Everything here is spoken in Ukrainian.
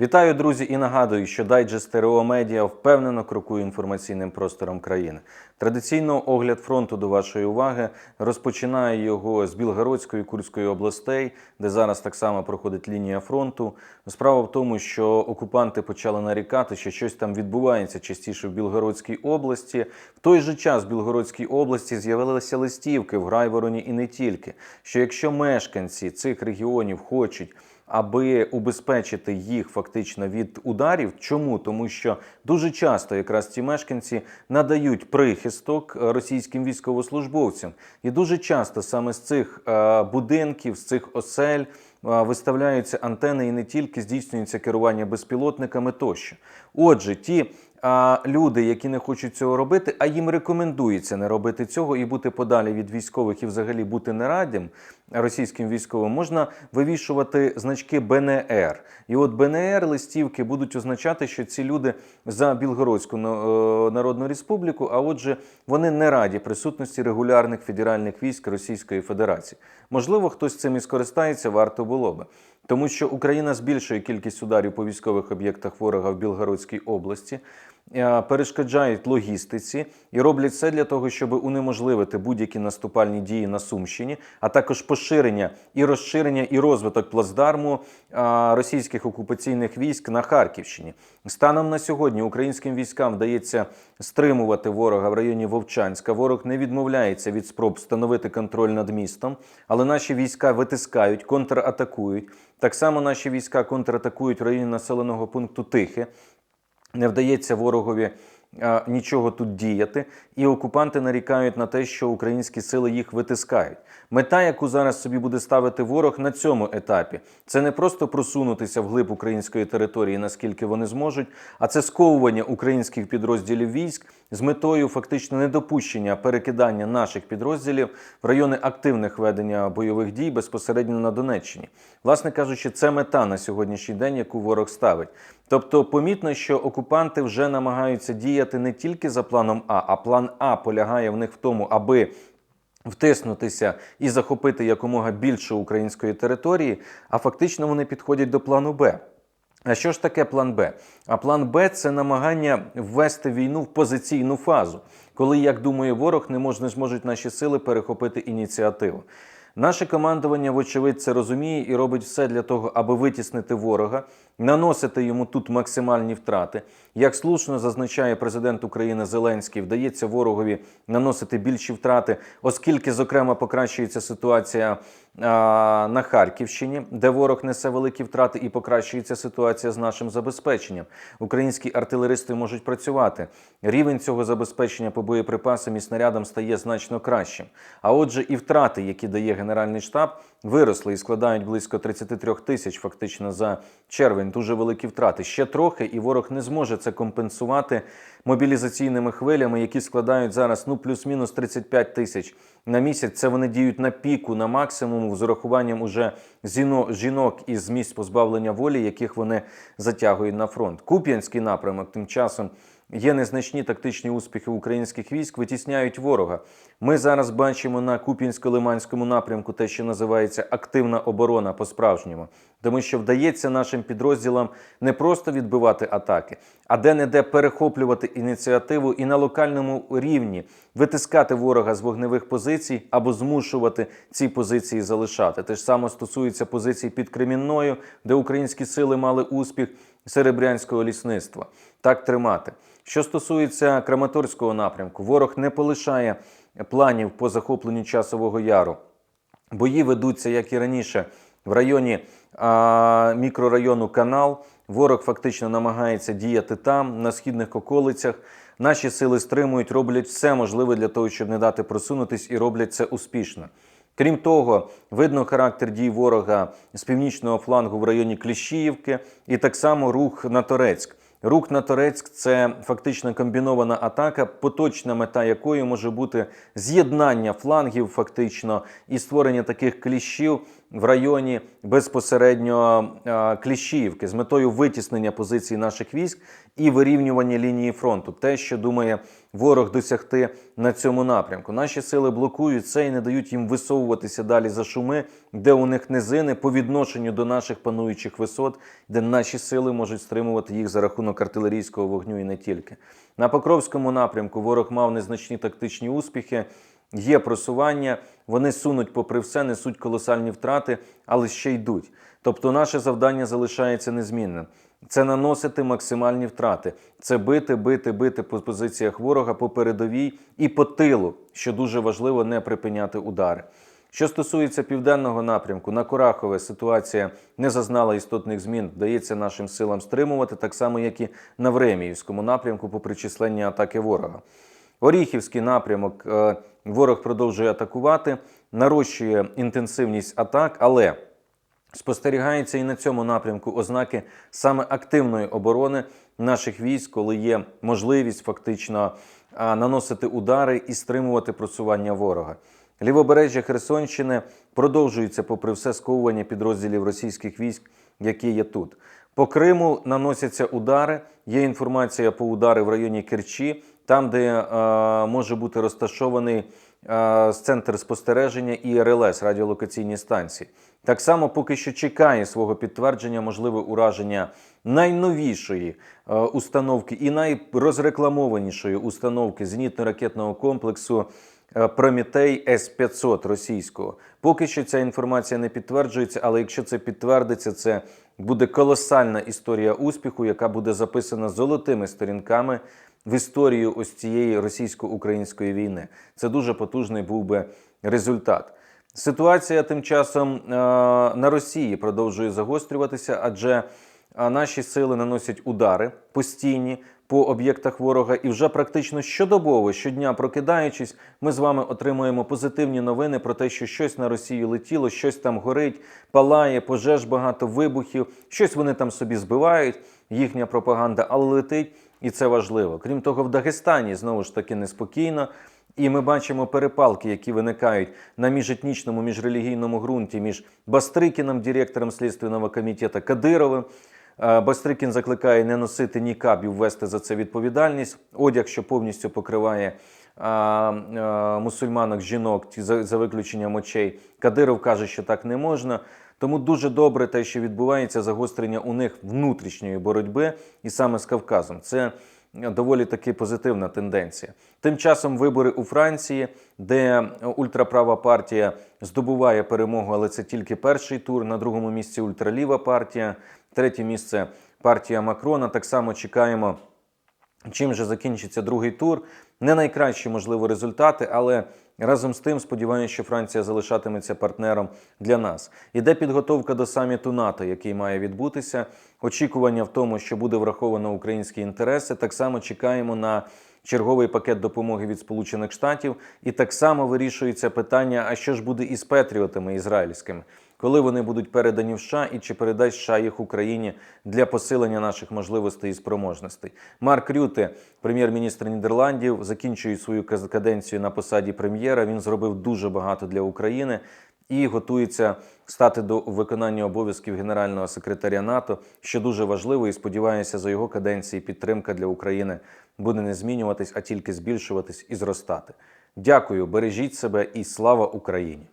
Вітаю, друзі, і нагадую, що дайджест ТРО Медіа впевнено крокує інформаційним простором країни. Традиційно огляд фронту до вашої уваги розпочинає його з Білгородської Курської областей, де зараз так само проходить лінія фронту. Справа в тому, що окупанти почали нарікати, що щось там відбувається частіше в Білгородській області. В той же час в Білгородській області з'явилися листівки в Грайвороні і не тільки. Що якщо мешканці цих регіонів хочуть аби убезпечити їх фактично від ударів. Чому? Тому що дуже часто якраз ці мешканці надають прихисток е, російським військовослужбовцям, і дуже часто саме з цих е, будинків, з цих осель. е, Виставляються антени і не тільки здійснюється керування безпілотниками тощо. Отже, ті а, люди, які не хочуть цього робити, а їм рекомендується не робити цього і бути подалі від військових, і взагалі бути нерадим російським військовим, можна вивішувати значки БНР. І от БНР листівки будуть означати, що ці люди за Білгородську е, Народну Республіку, а отже, вони не раді присутності регулярних федеральних військ Російської Федерації. Можливо, хтось цим і скористається, варто було би. Тому що Україна збільшує кількість ударів по військових об'єктах ворога в Білгородській області, е, перешкоджають логістиці і роблять все для того, щоб унеможливити будь-які наступальні дії на Сумщині, а також поширення і розширення і розвиток плацдарму е, російських окупаційних військ на Харківщині. Станом на сьогодні українським військам вдається стримувати ворога в районі Вовчанська. Ворог не відмовляється від спроб встановити контроль над містом, але наші війська витискають, контратакують. Так само наші війська контратакують в районі населеного пункту Тихе. Не вдається ворогові нічого тут діяти, і окупанти нарікають на те, що українські сили їх витискають. Мета, яку зараз собі буде ставити ворог на цьому етапі, це не просто просунутися вглиб української території, наскільки вони зможуть, а це сковування українських підрозділів військ з метою фактично недопущення перекидання наших підрозділів в райони активних ведення бойових дій безпосередньо на Донеччині. Власне кажучи, це мета на сьогоднішній день, яку ворог ставить. Тобто, помітно, що окупанти вже намагаються діяти не тільки за планом А, а план А полягає в них в тому, аби втиснутися і захопити якомога більше української території, а фактично вони підходять до плану Б. А що ж таке план Б? А план Б це намагання ввести війну в позиційну фазу, коли, як думає ворог, не можна зможуть наші сили перехопити ініціативу. Наше командування, вочевидь, це розуміє і робить все для того, аби витіснити ворога, наносити йому тут максимальні втрати. Як слушно зазначає президент України Зеленський, вдається ворогові наносити більші втрати, оскільки, зокрема, покращується ситуація а, на Харківщині, де ворог несе великі втрати, і покращується ситуація з нашим забезпеченням. Українські артилеристи можуть працювати. Рівень цього забезпечення по боєприпасам і снарядам стає значно кращим. А отже, і втрати, які дає Генеральний штаб, виросли і складають близько 33 тисяч фактично за червень. Дуже великі втрати. Ще трохи, і ворог не зможе це компенсувати мобілізаційними хвилями, які складають зараз ну плюс-мінус 35 тисяч на місяць. Це вони діють на піку, на максимуму, з урахуванням уже жінок із місць позбавлення волі, яких вони затягують на фронт. Куп'янський напрямок тим часом. Є незначні тактичні успіхи українських військ, витісняють ворога. Ми зараз бачимо на Куп'янсько-Лиманському напрямку те, що називається активна оборона по-справжньому, тому що вдається нашим підрозділам не просто відбивати атаки, а де-не-де перехоплювати ініціативу і на локальному рівні витискати ворога з вогневих позицій або змушувати ці позиції залишати. Те ж саме стосується позицій під Кремінною, де українські сили мали успіх серебрянського лісництва. Так тримати. Що стосується Краматорського напрямку, ворог не полишає планів по захопленню часового яру. Бої ведуться, як і раніше, в районі а, мікрорайону Канал. Ворог фактично намагається діяти там, на східних околицях. Наші сили стримують, роблять все можливе для того, щоб не дати просунутись, і роблять це успішно. Крім того, видно характер дій ворога з північного флангу в районі Кліщіївки, і так само рух на Торецьк. Рух на Торецьк це фактично комбінована атака, поточна мета якої може бути з'єднання флангів, фактично, і створення таких кліщів в районі безпосередньо е, Кліщіївки з метою витіснення позицій наших військ і вирівнювання лінії фронту. Те, що думає ворог досягти на цьому напрямку. Наші сили блокують це і не дають їм висовуватися далі за шуми, де у них низини по відношенню до наших пануючих висот, де наші сили можуть стримувати їх за рахунок артилерійського вогню і не тільки. На Покровському напрямку ворог мав незначні тактичні успіхи. Є просування, вони сунуть попри все, несуть колосальні втрати, але ще йдуть. Тобто, наше завдання залишається незмінним. Це наносити максимальні втрати, це бити, бити, бити по позиціях ворога по передовій і по тилу, що дуже важливо не припиняти удари. Що стосується південного напрямку, на Курахове ситуація не зазнала істотних змін. Вдається нашим силам стримувати, так само як і на Времіївському напрямку, по причисленні атаки ворога. Оріхівський напрямок е, ворог продовжує атакувати, нарощує інтенсивність атак, але спостерігається і на цьому напрямку ознаки саме активної оборони наших військ, коли є можливість фактично наносити удари і стримувати просування ворога. Лівобережжя Херсонщини продовжується, попри все сковування підрозділів російських військ, які є тут. По Криму наносяться удари. Є інформація по удари в районі Керчі, там, де е, може бути розташований е, центр спостереження і РЛС радіолокаційні станції. Так само поки що чекає свого підтвердження можливе ураження найновішої е, установки і найрозрекламованішої установки зенітно-ракетного комплексу. Прометей С-500 російського. Поки що ця інформація не підтверджується, але якщо це підтвердиться, це буде колосальна історія успіху, яка буде записана золотими сторінками в історію ось цієї російсько-української війни. Це дуже потужний був би результат. Ситуація тим часом е, на Росії продовжує загострюватися, адже е, наші сили наносять удари постійні по об'єктах ворога, і вже практично щодобово, щодня прокидаючись, ми з вами отримуємо позитивні новини про те, що щось на Росію летіло, щось там горить, палає, пожеж багато вибухів, щось вони там собі збивають, їхня пропаганда, але летить, і це важливо. Крім того, в Дагестані знову ж таки неспокійно. І ми бачимо перепалки, які виникають на міжетнічному, міжрелігійному ґрунті між Бастрикіном, директором Слідственного комітету Кадировим. Е, Бастрикін закликає не носити нікаб і ввести за це відповідальність. Одяг, що повністю покриває а, а, мусульманок, жінок, за виключенням очей. Кадиров каже, що так не можна. Тому дуже добре те, що відбувається загострення у них внутрішньої боротьби, і саме з Кавказом. Це доволі таки позитивна тенденція. Тим часом вибори у Франції, де ультраправа партія здобуває перемогу, але це тільки перший тур. На другому місці ультраліва партія, третє місце партія Макрона. Так само чекаємо. Чим же закінчиться другий тур? Не найкращі, можливо, результати, але разом з тим сподіваюся, що Франція залишатиметься партнером для нас. Іде підготовка до саміту НАТО, який має відбутися. Очікування в тому, що буде враховано українські інтереси. Так само чекаємо на черговий пакет допомоги від Сполучених Штатів, і так само вирішується питання: а що ж буде із Петріотами ізраїльськими? Коли вони будуть передані в США і чи передасть США їх Україні для посилення наших можливостей і спроможностей. Марк Рюте, прем'єр-міністр Нідерландів, закінчує свою каденцію на посаді прем'єра. Він зробив дуже багато для України. І готується стати до виконання обов'язків генерального секретаря НАТО, що дуже важливо, і сподіваюся, за його каденції підтримка для України буде не змінюватись, а тільки збільшуватись і зростати. Дякую, бережіть себе і слава Україні!